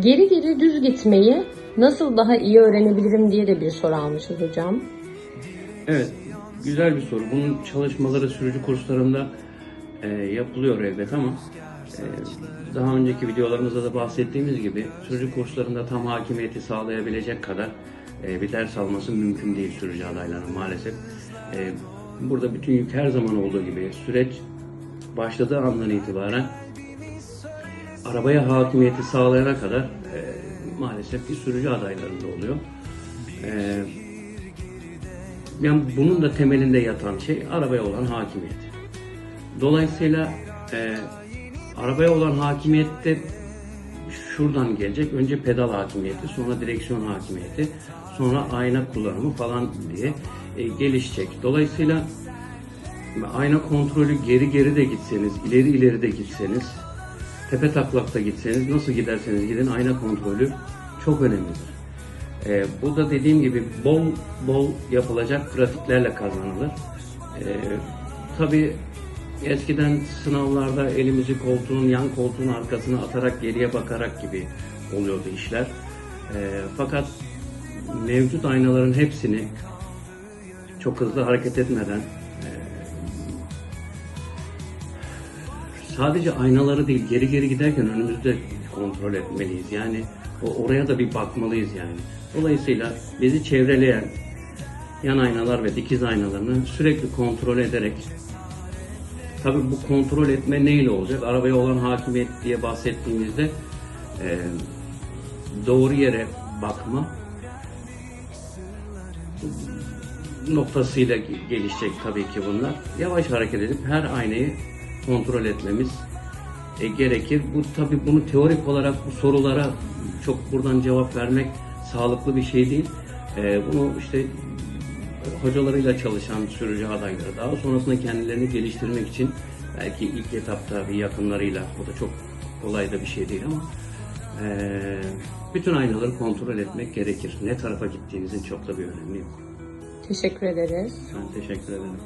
Geri geri düz gitmeyi nasıl daha iyi öğrenebilirim diye de bir soru almışız hocam. Evet, güzel bir soru. Bunun çalışmaları sürücü kurslarında e, yapılıyor elbet ama e, daha önceki videolarımızda da bahsettiğimiz gibi sürücü kurslarında tam hakimiyeti sağlayabilecek kadar e, bir ders alması mümkün değil sürücü adaylarının maalesef. E, burada bütün yük her zaman olduğu gibi süreç başladığı andan itibaren arabaya hakimiyeti sağlayana kadar e, maalesef bir sürücü adaylarında oluyor. E, yani bunun da temelinde yatan şey arabaya olan hakimiyet. Dolayısıyla e, arabaya olan hakimiyet de şuradan gelecek. Önce pedal hakimiyeti, sonra direksiyon hakimiyeti, sonra ayna kullanımı falan diye e, gelişecek. Dolayısıyla ayna kontrolü geri geri de gitseniz, ileri ileri de gitseniz, tepe taklakta gitseniz, nasıl giderseniz gidin ayna kontrolü çok önemlidir. Ee, bu da dediğim gibi bol bol yapılacak pratiklerle kazanılır. Ee, tabii eskiden sınavlarda elimizi koltuğun yan koltuğun arkasına atarak geriye bakarak gibi oluyordu işler. Ee, fakat mevcut aynaların hepsini çok hızlı hareket etmeden sadece aynaları değil geri geri giderken önümüzde kontrol etmeliyiz. Yani oraya da bir bakmalıyız yani. Dolayısıyla bizi çevreleyen yan aynalar ve dikiz aynalarını sürekli kontrol ederek tabi bu kontrol etme neyle olacak? Arabaya olan hakimiyet diye bahsettiğimizde e, doğru yere bakma noktasıyla gelişecek tabii ki bunlar. Yavaş hareket edip her aynayı kontrol etmemiz e, gerekir. Bu tabii bunu teorik olarak bu sorulara çok buradan cevap vermek sağlıklı bir şey değil. E, bunu işte hocalarıyla çalışan sürücü adayları daha sonrasında kendilerini geliştirmek için belki ilk etapta bir yakınlarıyla o da çok kolay da bir şey değil ama e, bütün aynaları kontrol etmek gerekir. Ne tarafa gittiğinizin çok da bir önemi yok. Teşekkür ederiz. Ben teşekkür ederim.